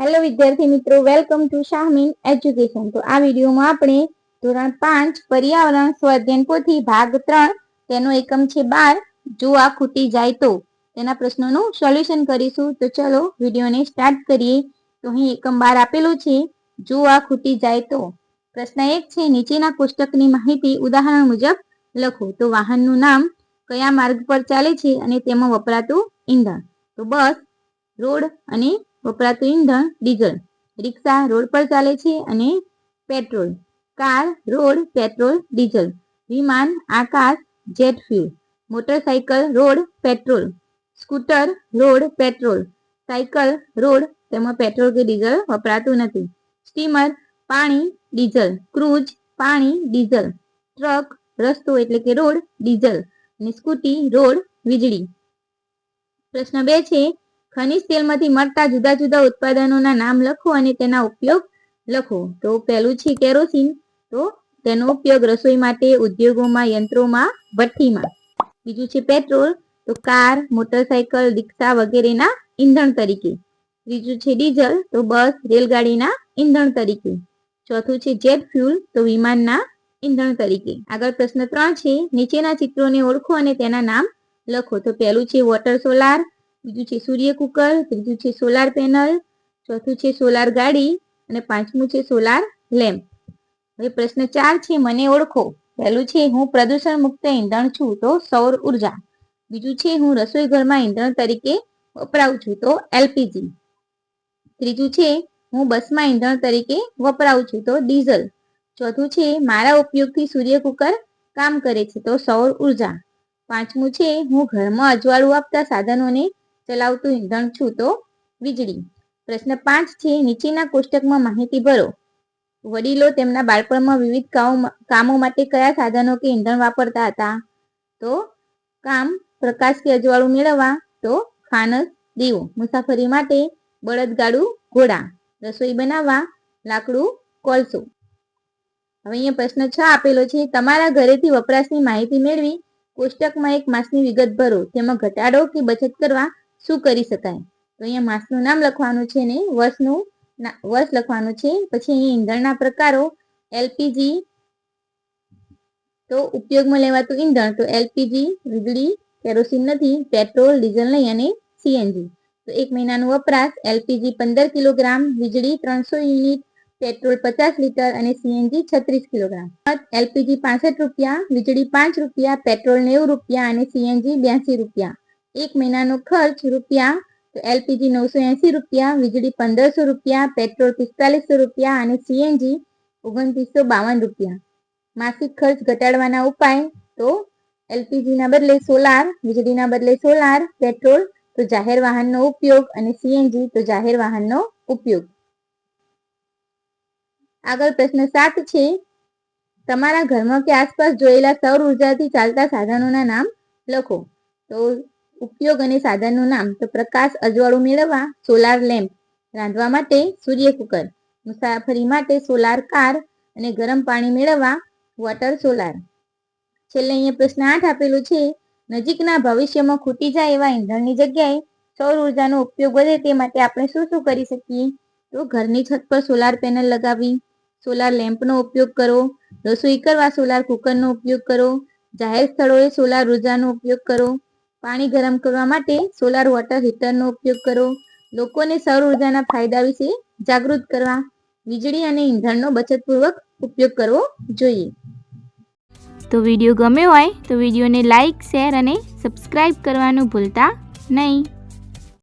Hello વિદ્યાર્થી મિત્રો, welcome to Shahmeen education. તો આ વિડીયોમાં આપણે ધોરણ પાંચ પર્યાવરણ સ્વાધ્યાયન પોથી ભાગ ત્રણ તેનો એકમ છે બાર, જો આ ખૂટી જાય તો. તેના પ્રશ્નોનું સોલ્યુશન કરીશું. તો ચલો વિડીયોને સ્ટાર્ટ કરીએ. તો અહીં એકમ બાર આપેલું છે, જો આ ખૂટી જાય તો. પ્રશ્ન એક છે, નીચેના કોષ્ટકની માહિતી ઉદાહરણ મુજબ લખો. તો વાહનનું નામ કયા માર્ગ પર ચાલે છે અને તેમાં વપરાતું ઈંધણ. તો બસ, રોડ અને વપરાતું ઈંધણ ડીઝલ. રિક્ષા, રોડ પર ચાલે છે અને petrol. Car, road, petrol, diesel. વિમાન આકાશ jet fuel. Motorcycle road, petrol. Scooter, road, petrol. Cycle road, તેમાં પેટ્રોલ કે ડીઝલ વપરાતું નથી. સ્ટીમર, પાણી, ડીઝલ. ક્રૂઝ, પાણી, ડીઝલ. ટ્રક, રસ્તો એટલે કે રોડ, ડીઝલ. અને સ્કૂટી, રોડ, વીજળી. પ્રશ્ન બે છે ખનિજ તેલમાંથી મળતા જુદા જુદા ઉત્પાદનોના નામ લખો અને તેના ઉપયોગ લખો. તો પહેલું છે કેરોસીન. તો તેનો ઉપયોગ રસોઈ માટે, ઉદ્યોગોમાં, યંત્રોમાં, ભઠ્ઠીમાં. બીજું છે પેટ્રોલ. તો કાર, મોટરસાયકલ, રિક્ષા વગેરેના ઈંધણ તરીકે. ત્રીજું છે ડીઝલ. તો બસ, રેલગાડીના ઈંધણ તરીકે. ચોથું છે જેટ ફ્યુલ. તો વિમાનના ઈંધણ તરીકે. આગળ પ્રશ્ન ત્રણ છે. નીચેના ચિત્રોને ઓળખો અને તેના નામ લખો. તો પહેલું છે વોટર સોલાર. બીજું છે સૂર્ય કુકર, ત્રીજું છે સોલાર પેનલ ચોથું છે સોલાર ગાડી અને પાંચમું છે સોલાર લેમ્પ હવે પ્રશ્ન ચાર છે, મને ઓળખો. પહેલું છે, હું પ્રદૂષણ મુક્ત ઈંધણ છું તો સૌર ઊર્જા. બીજું છે, હું રસોઈ ઘરમાં ઈંધણ તરીકે વપરાવું છું તો એલપીજી. ત્રીજું છે, હું બસમાં ઈંધણ તરીકે વપરાવું છું તો ડીઝલ. ચોથું છે, મારા ઉપયોગથી સૂર્ય કુકર કામ કરે છે તો સૌર ઊર્જા. પાંચમું છે, હું ઘરમાં અજવાળું આપતા સાધનોને ચલાવતું ઈંધણ છું તો વીજળી. પ્રશ્ન પાંચ છે, નીચેના કોષ્ટકમાં માહિતી ભરો. વડીલો તેમના બાળપણમાં વિવિધ કામો માટે કયા સાધનો કે ઈંધણ વાપરતા હતા? તો કામ પ્રકાશ કે અજવાળું મેળવવા, તો ફાનસ દીવો, મુસાફરી માટે બળદગાડું ઘોડા, રસોઈ બનાવવા, લાકડું, કોલસો. હવે અહીંયા પ્રશ્ન છ આપેલો છે, તમારા ઘરેથી વપરાશની માહિતી મેળવી કોષ્ટકમાં એક માસની વિગત ભરો તેમાં ઘટાડો કે બચત કરવા શું કરી શકાય? તો અહીંયા માસનું નામ લખવાનું છે ને, વર્ષનું વર્ષ લખવાનું છે. પછી અહીંયા ઈંધણના પ્રકારો, એલપીજી, તો ઉપયોગમાં લેવાતું ઈંધણ, તો એલપીજી, વીજળી, કેરોસીન નથી, પેટ્રોલ, ડીઝલ નહીં અને સીએનજી. તો એક મહિનાનો વપરાશ, એલપીજી પંદર કિલોગ્રામ, વીજળી ત્રણસો યુનિટ, પેટ્રોલ પચાસ લીટર અને સીએનજી છત્રીસ કિલોગ્રામ. એલપીજી પાસઠ રૂપિયા, વીજળી પાંચ રૂપિયા, પેટ્રોલ નેવું રૂપિયા અને સીએનજી બ્યાસી રૂપિયા. એક મહિનાનો ખર્ચ રૂપિયા એલપીજી નવસો એંસી રૂપિયા, વીજળી પંદરસો રૂપિયા, પેટ્રોલ પિસ્તાલીસો રૂપિયા અને સીએનજી ઓગણત્રીસો બાવન રૂપિયા. માસિક ખર્ચ ઘટાડવાના ઉપાય, તો એલપીજીના બદલે સોલાર, વીજળીના બદલે સોલાર, પેટ્રોલ, તો જાહેર વાહનનો ઉપયોગ અને સીએનજી તો જાહેર વાહનનો ઉપયોગ. આગળ પ્રશ્ન સાત છે, તમારા ઘરમાં કે આસપાસ જોયેલા સૌર ઉર્જાથી ચાલતા સાધનોના નામ લખો. તો ઉપયોગ અને સાધનનું નામ તો પ્રકાશ અજવાળું મેળવવા સોલાર લેમ્પ રાંધવા માટે સૂર્ય કુકર, મુસાફરી માટે સોલાર કાર અને ગરમ પાણી મેળવવા વોટર સોલાર છેલ્લે અહીંયા પ્રશ્ન આઠ આપેલું છે, નજીકના ભવિષ્યમાં ખૂટી જાય એવા ઈંધણની જગ્યાએ સૌર ઉર્જાનો ઉપયોગ વધે તે માટે આપણે શું શું કરી શકીએ? તો ઘરની છત પર સોલાર પેનલ લગાવી સોલાર લેમ્પનો ઉપયોગ કરો, રસોઈ કરવા સોલાર કુકરનો ઉપયોગ કરો, જાહેર સ્થળોએ સોલાર ઉર્જાનો ઉપયોગ કરો પાણી ગરમ કરવા માટે સોલાર વોટર હીટરનો ઉપયોગ કરો. લોકોને સૌર ઉર્જાના ફાયદા વિશે જાગૃત કરવા, વીજળી અને ઈંધણનો બચતપૂર્વક ઉપયોગ કરવો જોઈએ. તો વીડિયો ગમ્યો હોય તો વિડીયોને લાઈક શેર અને સબસ્ક્રાઈબ કરવાનું ભૂલતા નહીં.